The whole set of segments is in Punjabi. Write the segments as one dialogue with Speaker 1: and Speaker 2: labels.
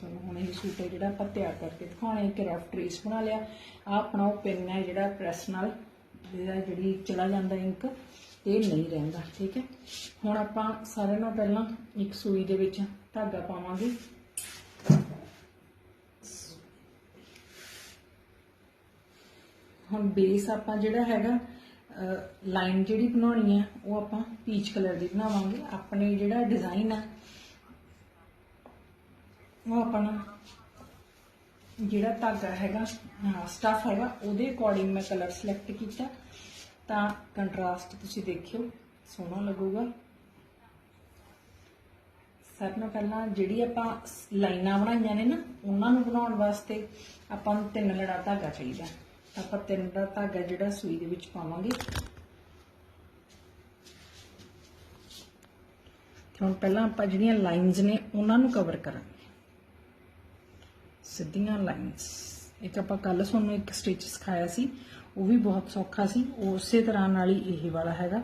Speaker 1: ਤੁਹਾਨੂੰ ਹੁਣ ਇਹ ਸੂਟ ਹੈ ਜਿਹੜਾ ਆਪਾਂ ਤਿਆਰ ਕਰਕੇ ਦਿਖਾਉਣਾ, ਇੱਕ ਕਿ ਰਫ ਟ੍ਰੇਸ ਬਣਾ ਲਿਆ। ਆ ਆਪਣਾ ਉਹ ਪੈਨ ਹੈ ਜਿਹੜਾ ਪ੍ਰੈਸ ਨਾਲ, ਜਿਹੜਾ ਜਿਹੜੀ ਚਲਾ ਜਾਂਦਾ ਇੰਕ ਇਹ ਨਹੀਂ ਰਹਿੰਦਾ, ਠੀਕ ਹੈ? ਹੁਣ ਆਪਾਂ ਸਾਰਿਆਂ ਨਾਲ ਪਹਿਲਾਂ ਇੱਕ ਸੂਈ ਦੇ ਵਿੱਚ ਧਾਗਾ ਪਾਵਾਂਗੇ। ਹੁਣ ਬੇਸ ਆਪਾਂ ਜਿਹੜਾ ਹੈਗਾ ਲਾਈਨ ਜਿਹੜੀ ਬਣਾਉਣੀ ਹੈ, ਉਹ ਆਪਾਂ ਪੀਚ ਕਲਰ ਦੀ ਬਣਾਵਾਂਗੇ। ਆਪਣੇ ਜਿਹੜਾ ਡਿਜ਼ਾਈਨ ਹੈ ਉਹ ਆਪਣਾ ਜਿਹੜਾ ਧਾਗਾ ਹੈਗਾ ਸਟਫ ਹੈਗਾ, ਉਹਦੇ ਅਕੋਰਡਿੰਗ ਮੈਂ ਕਲਰ ਸਿਲੈਕਟ ਕੀਤਾ। ਤਾਂ ਕੰਟਰਾਸਟ ਤੁਸੀਂ ਦੇਖਿਓ, ਸੋਹਣਾ ਲੱਗੂਗਾ। ਸਭ ਤੋਂ ਪਹਿਲਾਂ ਜਿਹੜੀ ਆਪਾਂ ਲਾਈਨਾਂ ਬਣਾਈਆਂ ਨੇ ਨਾ, ਉਹਨਾਂ ਨੂੰ ਬਣਾਉਣ ਵਾਸਤੇ ਆਪਾਂ ਨੂੰ ਤਿੰਨ ਲੜਾ ਧਾਗਾ ਚਾਹੀਦਾ। ਆਪਾਂ ਤਿੰਨ ਦਾ ਧਾਗਾ ਜਿਹੜਾ ਸੂਈ ਦੇ ਵਿੱਚ ਪਾਵਾਂਗੇ। ਹੁਣ ਪਹਿਲਾਂ ਆਪਾਂ ਜਿਹੜੀਆਂ ਲਾਈਨਸ ਨੇ, ਉਹਨਾਂ ਨੂੰ ਕਵਰ ਕਰਾਂਗੇ। ਸਿੱਧੀਆਂ ਲਾਈਨਸ ਇੱਕ ਆਪਾਂ ਕੱਲ ਤੁਹਾਨੂੰ ਇੱਕ ਸਟਿਚ ਸਿਖਾਇਆ ਸੀ, ਉਹ ਵੀ ਬਹੁਤ ਸੌਖਾ ਸੀ। ਉਸੇ ਤਰ੍ਹਾਂ ਨਾਲ ਹੀ ਇਹ ਵਾਲਾ ਹੈਗਾ।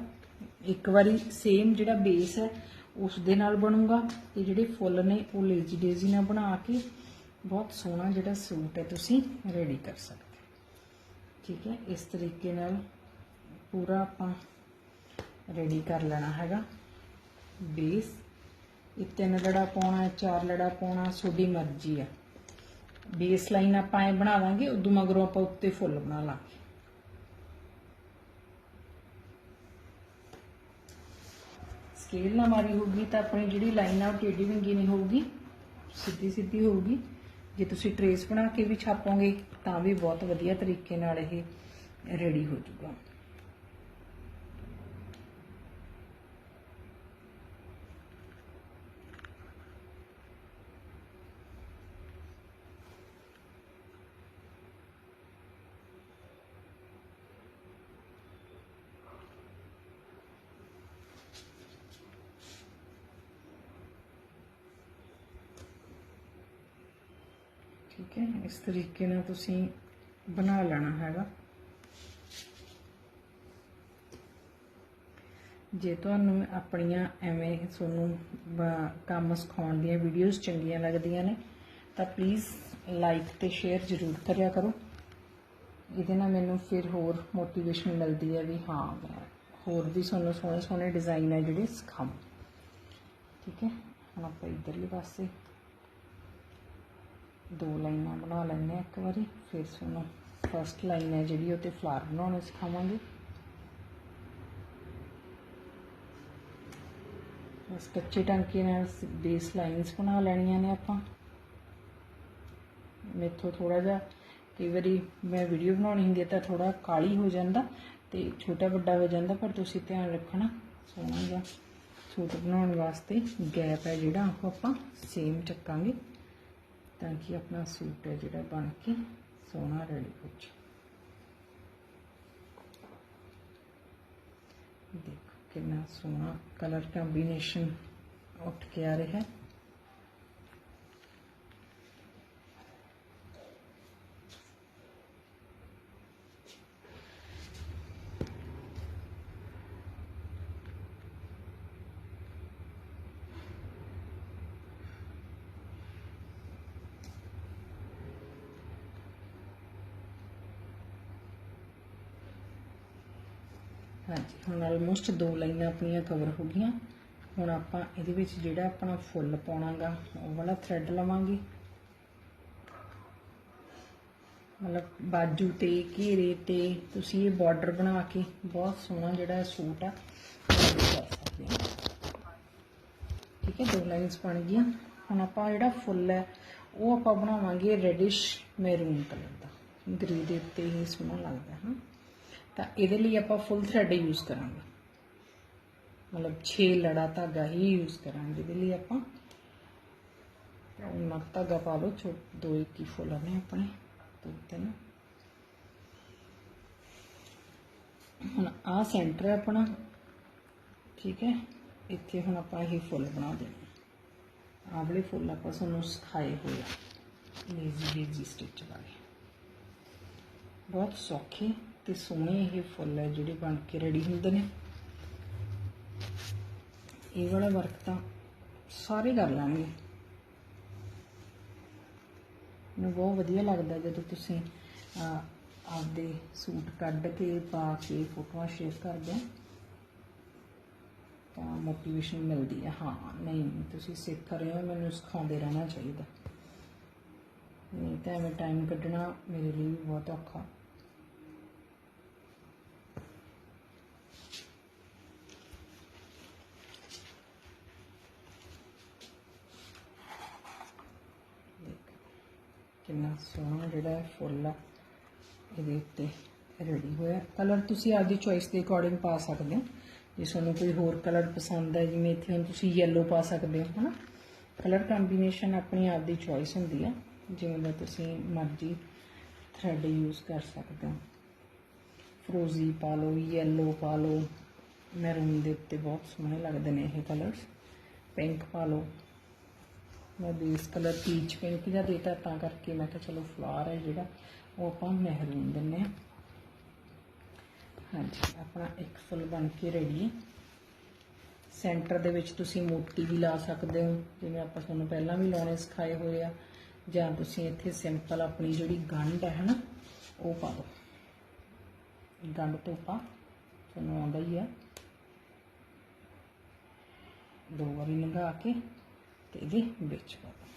Speaker 1: ਇੱਕ ਵਾਰੀ ਸੇਮ ਜਿਹੜਾ ਬੇਸ ਹੈ ਉਸ ਦੇ ਨਾਲ ਬਣੂਗਾ। ਤੇ ਜਿਹੜੇ ਫੁੱਲ ਨੇ, ਉਹ ਲੇਜੀ ਡੇਜ਼ੀ ਨਾਲ ਬਣਾ ਕੇ ਬਹੁਤ ਸੋਹਣਾ ਜਿਹੜਾ ਸੂਟ ਹੈ, ਤੁਸੀਂ ਰੈਡੀ ਕਰ ਸਕਦੇ ਠੀਕ ਹੈ, ਇਸ ਤਰੀਕੇ ਨਾਲ ਪੂਰਾ ਆਪਾਂ ਰੈਡੀ ਕਰ ਲੈਣਾ ਹੈਗਾ। ਬੇਸ ਇਹ ਤਿੰਨ ਲੜਾ ਪਾਉਣਾ, ਚਾਰ ਲੜਾ ਪਾਉਣਾ, ਤੁਹਾਡੀ ਮਰਜ਼ੀ ਆ ਬੇਸ ਲਾਈਨ ਆਪਾਂ ਐ ਬਣਾ ਲਾਂਗੇ ਉਦੋਂ ਮਗਰੋਂ ਆਪਾਂ ਉੱਤੇ ਫੁੱਲ ਬਣਾ ਲਾਂਗੇ। ਸਕੇਲ ਨਾਲ ਮਾਰੀ ਹੋਊਗੀ ਤਾਂ ਆਪਣੀ ਜਿਹੜੀ ਲਾਈਨ ਆ ਉਹ ਟੇਢੀ ਵਿੰਗੀ ਨਹੀਂ ਹੋਊਗੀ, ਸਿੱਧੀ ਸਿੱਧੀ ਹੋਊਗੀ। ਜੇ ਤੁਸੀਂ ਟਰੇਸ ਬਣਾ ਕੇ ਵੀ ਛਾਪੋਗੇ, ਤਾਂ ਵੀ ਬਹੁਤ ਵਧੀਆ ਤਰੀਕੇ ਨਾਲ ਇਹ ਰੈਡੀ ਹੋ ਜਾਊਗਾ। ਠੀਕ ਹੈ, ਇਸ ਤਰੀਕੇ ਨਾਲ ਤੁਸੀਂ ਬਣਾ ਲੈਣਾ ਹੈਗਾ। ਜੇ ਤੁਹਾਨੂੰ ਆਪਣੀਆਂ ਐਵੇਂ ਤੁਹਾਨੂੰ ਕੰਮ ਸਿਖਾਉਣ ਦੀਆਂ ਵੀਡੀਓਜ਼ ਚੰਗੀਆਂ ਲੱਗਦੀਆਂ ਨੇ, ਤਾਂ ਪਲੀਜ਼ ਲਾਈਕ ਤੇ ਸ਼ੇਅਰ ਜ਼ਰੂਰ ਕਰਿਆ ਕਰੋ। ਇਹਦੇ ਨਾਲ ਮੈਨੂੰ ਫਿਰ ਹੋਰ ਮੋਟੀਵੇਸ਼ਨ ਮਿਲਦੀ ਹੈ ਵੀ ਹਾਂ, ਮੈਂ ਹੋਰ ਵੀ ਤੁਹਾਨੂੰ ਸੋਹਣੇ ਸੋਹਣੇ ਡਿਜ਼ਾਈਨ ਹੈ ਜਿਹੜੇ ਸਿਖਾਵਾਂ। ਠੀਕ ਹੈ, ਹੁਣ ਆਪਾਂ ਇਧਰਲੇ ਪਾਸੇ ਦੋ ਲਾਈਨਾਂ ਬਣਾ ਲੈਂਦੇ ਹਾਂ ਇੱਕ ਵਾਰੀ, ਫਿਰ ਤੁਹਾਨੂੰ ਫਸਟ ਲਾਈਨ ਹੈ ਜਿਹੜੀ ਉਹ ਤੇ ਫਲਾਰ ਬਣਾਉਣੇ ਸਿਖਾਵਾਂਗੇ। ਇਸ ਕੱਚੇ ਟਾਂਕੇ ਨਾਲ ਬੇਸ ਲਾਈਨਸ ਬਣਾ ਲੈਣੀਆਂ ਨੇ ਆਪਾਂ। ਮੇਥੋਂ ਥੋੜਾ ਜਿਹਾ, ਕਈ ਵਾਰੀ ਮੈਂ ਵੀਡੀਓ ਬਣਾਉਣੀ ਹੁੰਦੀ ਹੈ ਤਾਂ ਥੋੜਾ ਕਾਲੀ ਹੋ ਜਾਂਦਾ ਤੇ ਛੋਟਾ ਵੱਡਾ ਹੋ ਜਾਂਦਾ, ਪਰ ਤੁਸੀਂ ਧਿਆਨ ਰੱਖਣਾ, ਸੋਹਣਾ ਜਿਹਾ ਸੂਟ ਬਣਾਉਣ ਵਾਸਤੇ ਗੈਪ ਹੈ ਜਿਹੜਾ, ਉਹ ਆਪਾਂ ਸੇਮ ਚੱਕਾਂਗੇ। ਤਾਂ ਕਿ ਆਪਣਾ ਸੂਟ ਹੈ ਜਿਹੜਾ ਬਣ ਕੇ ਸੋਹਣਾ ਰੈਡੀ ਹੋ ਜਾਵੇ ਦੇਖੋ ਕਿੰਨਾ ਸੋਹਣਾ ਕਲਰ ਕੰਬੀਨੇਸ਼ਨ ਉੱਠ ਕੇ ਆ ਰਿਹਾ ਹੈ। ਹਾਂਜੀ, ਹੁਣ ਆਲਮੋਸਟ ਦੋ ਲਾਈਨਾਂ ਆਪਣੀਆਂ ਕਵਰ ਹੋ ਗਈਆਂ। ਹੁਣ ਆਪਾਂ ਇਹਦੇ ਵਿੱਚ ਜਿਹੜਾ ਆਪਣਾ ਫੁੱਲ ਪਾਉਣਾਗਾ, ਉਹ ਵਾਲਾ ਥ੍ਰੈਡ ਲਵਾਂਗੇ। ਮਤਲਬ ਬਾਜੂ ਤੇ, ਘੇਰੇ ਤੇ, ਤੁਸੀਂ ਇਹ ਬਾਰਡਰ ਬਣਾ ਕੇ ਬਹੁਤ ਸੋਹਣਾ ਜਿਹੜਾ ਸੂਟ ਆ ਸਕਦੇ ਹੋ ਠੀਕ ਹੈ, ਦੋ ਲਾਈਨਸ ਬਣ ਗਈਆਂ। ਹੁਣ ਆਪਾਂ ਜਿਹੜਾ ਫੁੱਲ ਹੈ, ਉਹ ਆਪਾਂ ਬਣਾਵਾਂਗੇ ਰੈਡਿਸ਼ ਮੈਰੂਨ ਕਲਰ ਦਾ। ਗ੍ਰੇ ਦੇ ਉੱਤੇ ਹੀ ਸੋਹਣਾ ਲੱਗਦਾ ਹੈ ਤਾਂ ਇਹਦੇ ਲਈ ਆਪਾਂ ਫੁੱਲ ਥਰੈਡ ਯੂਜ਼ ਕਰਾਂਗੇ। ਮਤਲਬ 6 ਲੜਾ ਧਾਗਾ ਹੀ ਯੂਜ਼ ਕਰਾਂਗੇ ਇਹਦੇ ਲਈ ਆਪਾਂ। ਉਹਨਾਂ ਧਾਗਾ ਪਾ ਲਓ, ਛੋ ਦੋ ਇੱਕ ਹੀ ਫੁੱਲ ਨੇ ਆਪਣੇ, ਦੋ ਤਿੰਨ। ਹੁਣ ਆ ਸੈਂਟਰ ਹੈ ਆਪਣਾ, ਠੀਕ ਹੈ? ਇੱਥੇ ਹੁਣ ਆਪਾਂ ਇਹ ਫੁੱਲ ਬਣਾ ਦੇਣਾ। ਆਹ ਵਾਲੇ ਫੁੱਲ ਆਪਾਂ ਸਾਨੂੰ ਸਿਖਾਏ ਹੋਏ ਆ। ਲੇਜ਼ੀ ਲੇਜ਼ੀ ਸਟਿਚ ਬਾਰੇ। ਬਹੁਤ ਸੌਖੇ। ਤੇ ਸੋਹਣੇ ਇਹ ਫੁੱਲ ਹੈ ਜਿਹੜੇ ਬਣ ਕੇ ਰੈਡੀ ਹੁੰਦੇ ਨੇ। ਇਹ ਵਾਲਾ ਵਰਕ ਤਾਂ ਸਾਰੇ ਕਰ ਲਾਂਗੇ ਮੈਨੂੰ ਬਹੁਤ ਵਧੀਆ ਲੱਗਦਾ ਜਦੋਂ ਤੁਸੀਂ ਆਪਦੇ ਸੂਟ ਕੱਢ ਕੇ ਪਾ ਕੇ ਫੋਟੋਆਂ ਸ਼ੇਅਰ ਕਰਦੇ ਹੋ। ਤਾਂ ਮੋਟੀਵੇਸ਼ਨ ਮਿਲਦੀ ਹੈ ਹਾਂ, ਨਹੀਂ, ਤੁਸੀਂ ਸਿੱਖ ਰਹੇ ਹੋ, ਮੈਨੂੰ ਸਿਖਾਉਂਦੇ ਰਹਿਣਾ ਚਾਹੀਦਾ। ਨਹੀਂ ਤਾਂ ਐਵੇਂ ਟਾਈਮ ਕੱਢਣਾ ਮੇਰੇ ਲਈ ਵੀ ਬਹੁਤ ਔਖਾ ਦੇਖੋ ਕਿੰਨਾ ਸੋਹਣਾ ਜਿਹੜਾ ਫੁੱਲ ਆ, ਇਹਦੇ ਉੱਤੇ ਰੈਡੀ ਹੋਇਆ। ਕਲਰ ਤੁਸੀਂ ਆਪਦੀ ਚੋਇਸ ਦੇ ਅਕੋਰਡਿੰਗ ਪਾ ਸਕਦੇ ਹੋ। ਜੇ ਤੁਹਾਨੂੰ ਕੋਈ ਹੋਰ ਕਲਰ ਪਸੰਦ ਹੈ, ਜਿਵੇਂ ਇੱਥੇ ਹੁਣ ਤੁਸੀਂ yellow ਪਾ ਸਕਦੇ ਹੋ, ਹਨਾ? ਕਲਰ ਕੰਬੀਨੇਸ਼ਨ ਆਪਣੀ ਆਪਦੀ ਚੋਇਸ ਹੁੰਦੀ ਆ, ਜਿਵੇਂ ਦਾ ਤੁਸੀਂ ਮਰਜ਼ੀ ਥ੍ਰੈਡ ਯੂਜ਼ ਕਰ ਸਕਦੇ ਹੋ। ਫਰੋਜ਼ੀ ਪਾ ਲਓ, yellow ਪਾ ਲਓ। ਮੈਰੂਨ ਦੇ ਉੱਤੇ ਬਹੁਤ ਸੋਹਣੇ ਲੱਗਦੇ ਨੇ ਇਹ ਕਲਰਸ ਪਿੰਕ ਪਾ ਲਓ। ਮੈਂ ਬੇਸ ਕਲਰ ਪੀਚ ਪਿੰਕ ਦਾ ਦੇਤਾ ਤਾਂ ਕਰਕੇ ਮੈਂ ਕਿਹਾ ਚਲੋ ਫਲਾਰ ਹੈ ਜਿਹੜਾ, ਉਹ ਆਪਾਂ ਮਹਿਰੂਨ ਦਿੰਨੇ ਆ। ਹਾਂਜੀ, ਆਪਣਾ ਇੱਕ ਫੁੱਲ ਬਣ ਕੇ ਰੈਡੀ ਸੈਂਟਰ ਦੇ ਵਿੱਚ ਤੁਸੀਂ ਮੋਤੀ ਵੀ ਲਾ ਸਕਦੇ ਹੋ, ਜਿਵੇਂ ਆਪਾਂ ਤੁਹਾਨੂੰ ਪਹਿਲਾਂ ਵੀ ਲਾਉਣੇ ਸਿਖਾਏ ਹੋਏ ਆ। ਜਾਂ ਤੁਸੀਂ ਇੱਥੇ ਸਿੰਪਲ ਆਪਣੀ ਜਿਹੜੀ ਗੰਢ ਹੈ ਹਨਾ, ਉਹ ਪਾ ਦਿਓ। ਗੰਢ ਤੋਪਾ ਤੁਹਾਨੂੰ ਆਉਂਦਾ ਹੀ ਆ। ਦੋ ਵਾਰੀ ਲੰਘਾ ਕੇ ਤੇ ਇਹਦੇ ਵਿੱਚ ਪਾ ਦਿਓ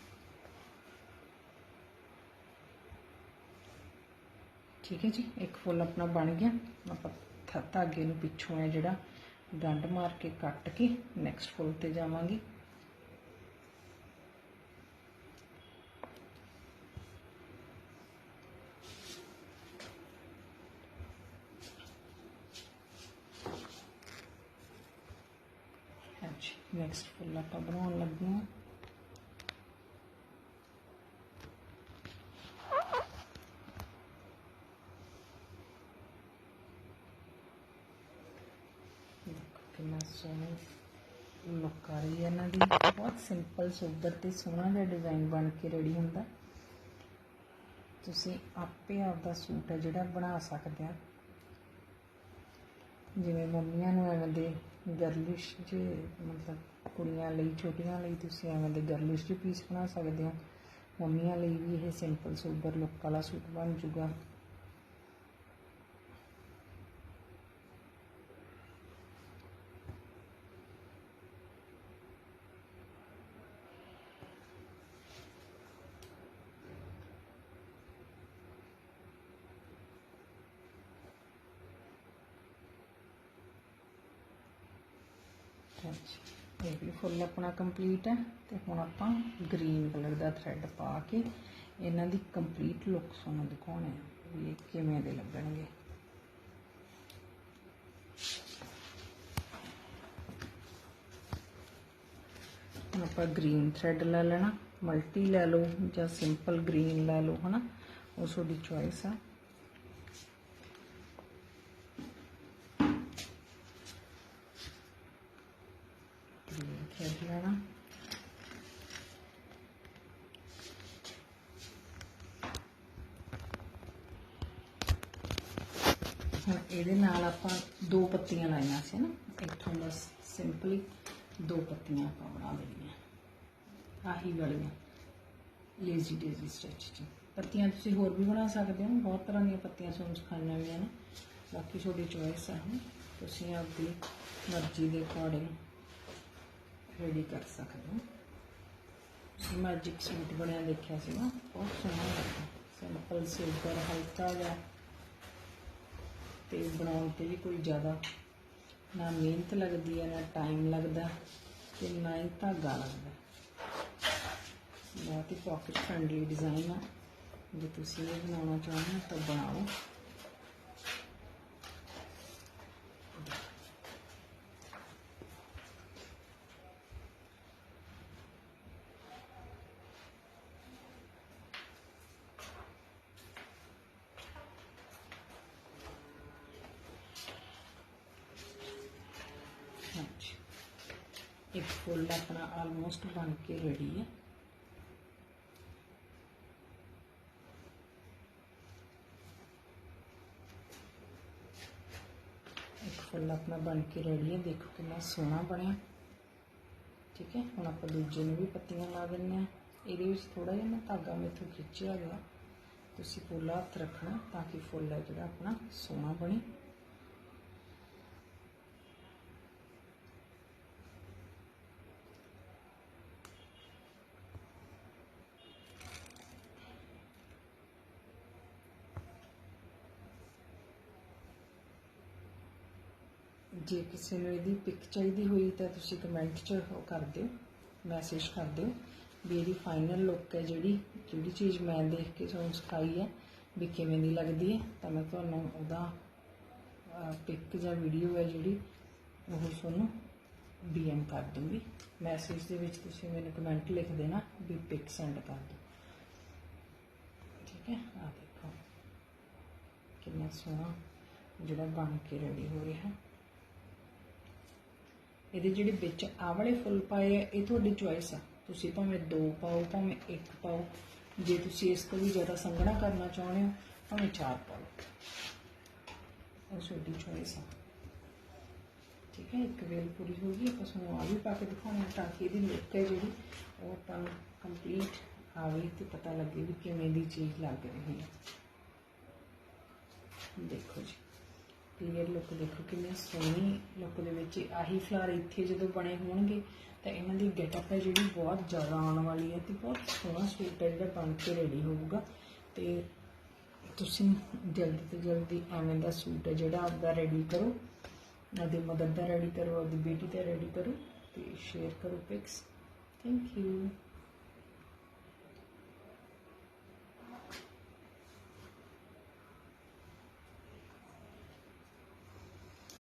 Speaker 1: ਠੀਕ ਹੈ ਜੀ, ਇੱਕ ਫੁੱਲ ਆਪਣਾ ਬਣ ਗਿਆ। ਆਪਾਂ ਥ- ਧਾਗੇ ਨੂੰ ਪਿੱਛੋਂ ਹੈ ਜਿਹੜਾ ਗੰਢ ਮਾਰ ਕੇ ਕੱਟ ਕੇ ਨੈਕਸਟ ਫੁੱਲ ਤੇ ਜਾਵਾਂਗੇ। ਹਾਂਜੀ ਨੈਕਸਟ ਫੁੱਲ ਆਪਾਂ ਬਣਾਉਣ ਲੱਗੇ ਹਾਂ। ਦੇਖੋ ਕਿੰਨਾ ਸੋਹਣਾ ਲੁੱਕ ਆ ਰਹੀ ਹੈ ਇਹਨਾਂ ਦੀ। ਬਹੁਤ ਸਿੰਪਲ ਸੋਬਰ ਤੇ ਸੋਹਣਾ ਜਿਹਾ ਡਿਜ਼ਾਈਨ ਬਣ ਕੇ ਰੈਡੀ ਹੁੰਦਾ। ਤੁਸੀਂ ਆਪੇ ਆਪਦਾ ਸੂਟ ਹੈ ਜਿਹੜਾ ਬਣਾ ਸਕਦੇ ਆ। ਜਿਵੇਂ ਮੰਮੀਆਂ ਨੂੰ ਐਵੇਂ ਦੇ ਗਰਲਿਸ਼ ਜੇ ਮਤਲਬ ਕੁੜੀਆਂ ਲਈ, ਛੋਟੀਆਂ ਲਈ ਤੁਸੀਂ ਐਵੇਂ ਦੇ ਗਰਲਿਸ਼ ਜਿਹੇ ਪੀਸ ਬਣਾ ਸਕਦੇ ਹੋ। ਮੰਮੀਆਂ ਲਈ ਵੀ ਇਹ ਸਿੰਪਲ ਸੋਬਰ ਲੁੱਕ ਵਾਲਾ ਸੂਟ ਬਣ ਜੂਗਾ। ਹਾਂਜੀ ਇਹ ਵੀ ਫੁੱਲ ਆਪਣਾ ਕੰਪਲੀਟ ਹੈ ਤੇ ਹੁਣ ਆਪਾਂ ਗ੍ਰੀਨ ਕਲਰ ਦਾ ਥ੍ਰੈਡ ਪਾ ਕੇ ਇਹਨਾਂ ਦੀ ਕੰਪਲੀਟ ਲੁੱਕ ਤੁਹਾਨੂੰ ਦਿਖਾਉਣੇ ਆ ਵੀ ਇਹ ਕਿਵੇਂ ਦੇ ਲੱਗਣਗੇ। ਹੁਣ ਆਪਾਂ ਗ੍ਰੀਨ ਥ੍ਰੈਡ ਲੈ ਲੈਣਾ ਮਲਟੀ ਲੈ ਲਓ ਜਾਂ ਸਿੰਪਲ ਗ੍ਰੀਨ ਲੈ ਲਓ, ਹਨਾ? ਉਹ ਤੁਹਾਡੀ ਚੋਇਸ ਆ ਗ੍ਰੀਨ ਥ੍ਰੈਡ ਲੈਣਾ ਹੁਣ ਇਹਦੇ ਨਾਲ ਆਪਾਂ ਦੋ ਪੱਤੀਆਂ ਲਾਈਆਂ ਸੀ ਨਾ, ਇੱਥੋਂ ਬਸ ਸਿੰਪਲੀ ਦੋ ਪੱਤੀਆਂ ਆਪਾਂ ਬਣਾ ਦੇਣੀਆਂ ਆਹੀ ਵਾਲੀਆਂ ਲੇਜ਼ੀ ਡੇਜ਼ੀ ਸਟਿਚ ਚ ਪੱਤੀਆਂ ਤੁਸੀਂ ਹੋਰ ਵੀ ਬਣਾ ਸਕਦੇ ਹੋ, ਬਹੁਤ ਤਰ੍ਹਾਂ ਦੀਆਂ ਪੱਤੀਆਂ ਤੁਹਾਨੂੰ ਸਿਖਾਈਆਂ ਵੀ ਹਨ ਬਾਕੀ ਤੁਹਾਡੀ ਚੋਇਸ ਹੈ ਤੁਸੀਂ ਆਪਦੀ ਮਰਜ਼ੀ ਦੇ ਅਕੋਰਡਿੰਗ ਰੈਡੀ ਕਰ ਸਕਦੇ ਹੋ। ਤੁਸੀਂ ਮੈਜਿਕ ਸੂਟ ਬਣਿਆ ਦੇਖਿਆ ਸੀ ਨਾ ਬਹੁਤ ਸੋਹਣਾ ਲੱਗਦਾ। ਸਿੰਪਲ ਸਿਲਵਰ ਹਲਕਾ ਜਿਹਾ। ਤੇ ਬਣਾਉਣ ਤੇ ਵੀ ਕੋਈ ਜ਼ਿਆਦਾ ਨਾ ਮਿਹਨਤ ਲੱਗਦੀ ਹੈ ਨਾ ਟਾਈਮ ਲੱਗਦਾ ਤੇ ਨਾ ਹੀ ਧਾਗਾ ਲੱਗਦਾ। ਬਹੁਤ ਹੀ ਪਾਕਟ ਫ੍ਰੈਂਡਲੀ ਡਿਜ਼ਾਈਨ ਆ। ਜੇ ਤੁਸੀਂ ਇਹ ਬਣਾਉਣਾ ਚਾਹੁੰਦੇ ਹੋ ਤਾਂ ਬਣਾਓ। ਹਾਂਜੀ। ਇੱਕ ਫੁੱਲ ਆਪਣਾ ਆਲਮੋਸਟ ਬਣ ਕੇ ਰੈਡੀ ਹੈ ਇੱਕ ਫੁੱਲ ਆਪਣਾ ਬਣ ਕੇ ਰੈਡੀ ਹੈ ਦੇਖੋ ਕਿੰਨਾ ਸੋਹਣਾ ਬਣਿਆ। ਠੀਕ ਹੈ, ਹੁਣ ਆਪਾਂ ਦੂਜੇ ਨੂੰ ਵੀ ਪੱਤੀਆਂ ਲਾ ਦਿੰਨੇ ਆ। ਇਹਦੇ ਵਿੱਚ ਥੋੜਾ ਜਿਹਾ ਮੈਂ ਧਾਗਾ ਮੇਥੋਂ ਖਿੱਚਿਆ ਗਿਆ ਤੁਸੀਂ ਪੋਲਾ ਹੱਥ ਰੱਖਣਾ ਤਾਂ ਕਿ ਫੁੱਲ ਹੈ ਜਿਹੜਾ ਆਪਣਾ ਸੋਹਣਾ ਬਣੇ। ਜੇ ਕਿਸੇ ਨੂੰ ਇਹਦੀ ਪਿਕ ਚਾਹੀਦੀ ਹੋਈ ਤਾਂ ਤੁਸੀਂ ਕਮੈਂਟ 'ਚ ਉਹ ਕਰ ਦਿਓ ਮੈਸੇਜ ਕਰ ਦਿਓ ਵੀ ਇਹਦੀ ਫਾਈਨਲ ਲੁੱਕ ਹੈ ਜਿਹੜੀ ਜਿਹੜੀ ਚੀਜ਼ ਮੈਂ ਦੇਖ ਕੇ ਤੁਹਾਨੂੰ ਸਿਖਾਈ ਹੈ, ਵੀ ਕਿਵੇਂ ਦੀ ਲੱਗਦੀ ਹੈ, ਤਾਂ ਮੈਂ ਤੁਹਾਨੂੰ ਉਹਦਾ ਪਿਕ ਜਾਂ ਵੀਡੀਓ ਹੈ ਜਿਹੜੀ, ਉਹ ਤੁਹਾਨੂੰ ਡੀਐਮ ਕਰ ਦੂੰਗੀ। ਮੈਸੇਜ ਦੇ ਵਿੱਚ ਤੁਸੀਂ ਮੈਨੂੰ ਕਮੈਂਟ ਲਿਖ ਦੇਣਾ ਵੀ ਪਿਕ ਸੈਂਡ ਕਰ ਦਿਓ। ਠੀਕ ਹੈ? ਆ ਦੇਖੋ। ਕਿੰਨਾ ਸੋਹਣਾ ਜਿਹੜਾ ਬਣ ਕੇ ਰੈਡੀ ਹੋ ਰਿਹਾ। ਹੈ ਇਹਦੇ ਜਿਹੜੇ ਵਿੱਚ ਆ ਵਾਲੇ ਫੁੱਲ ਪਾਏ ਆ, ਇਹ ਤੁਹਾਡੀ ਚੁਆਇਸ ਆ। ਤੁਸੀਂ ਭਾਵੇਂ ਦੋ ਪਾਓ, ਭਾਵੇਂ ਇੱਕ ਪਾਓ। ਜੇ ਤੁਸੀਂ ਇਸ ਤੋਂ ਵੀ ਜ਼ਿਆਦਾ ਸੰਘਣਾ ਕਰਨਾ ਚਾਹੁੰਦੇ ਹੋ, ਭਾਵੇਂ ਚਾਰ ਪਾਓ। ਉਹ ਤੁਹਾਡੀ ਚੁਆਇਸ ਆ। ਠੀਕ ਹੈ, ਇੱਕ ਵੇਲ ਪੂਰੀ ਹੋ ਗਈ, ਆਪਾਂ ਤੁਹਾਨੂੰ ਆ ਵੀ ਪਾ ਕੇ ਦਿਖਾਉਣਾ ਤਾਂ ਕਿ ਇਹਦੀ ਲੁੱਕ ਹੈ ਜਿਹੜੀ, ਉਹ ਆਪਾਂ ਕੰਪਲੀਟ ਆਵੇ ਤੇ ਪਤਾ ਲੱਗੇ ਵੀ ਕਿਵੇਂ ਦੀ ਚੀਜ਼ ਲੱਗ ਰਹੀ ਹੈ। ਦੇਖੋ ਜੀ। ਕਲੀਅਰ ਲੁੱਕ ਦੇਖੋ ਕਿੰਨੀ ਸੋਹਣੀ ਲੁੱਕ ਦੇ ਵਿੱਚ ਆਹੀ ਫਲਾਰ ਇੱਥੇ ਜਦੋਂ ਬਣੇ ਹੋਣਗੇ, ਤਾਂ ਇਹਨਾਂ ਦੀ ਗੈਟਅਪ ਹੈ ਜਿਹੜੀ ਬਹੁਤ ਜ਼ਿਆਦਾ ਆਉਣ ਵਾਲੀ ਹੈ ਤੇ ਬਹੁਤ ਸੋਹਣਾ ਸੂਟ ਹੈ ਜਿਹੜਾ ਬਣ ਕੇ ਰੈਡੀ ਹੋਊਗਾ। ਤੇ ਤੁਸੀਂ ਜਲਦੀ ਤੋਂ ਜਲਦੀ ਐਵੇਂ ਦਾ ਸੂਟ ਹੈ ਜਿਹੜਾ ਆਪਦਾ ਰੈਡੀ ਕਰੋ, ਆਪਦੀ ਮਦਰ ਦਾ ਰੈਡੀ ਕਰੋ, ਆਪਦੀ ਬੇਟੀ ਦਾ ਰੈਡੀ ਕਰੋ ਤੇ ਸ਼ੇਅਰ ਕਰੋ ਪਿਕਸ ਥੈਂਕ ਯੂ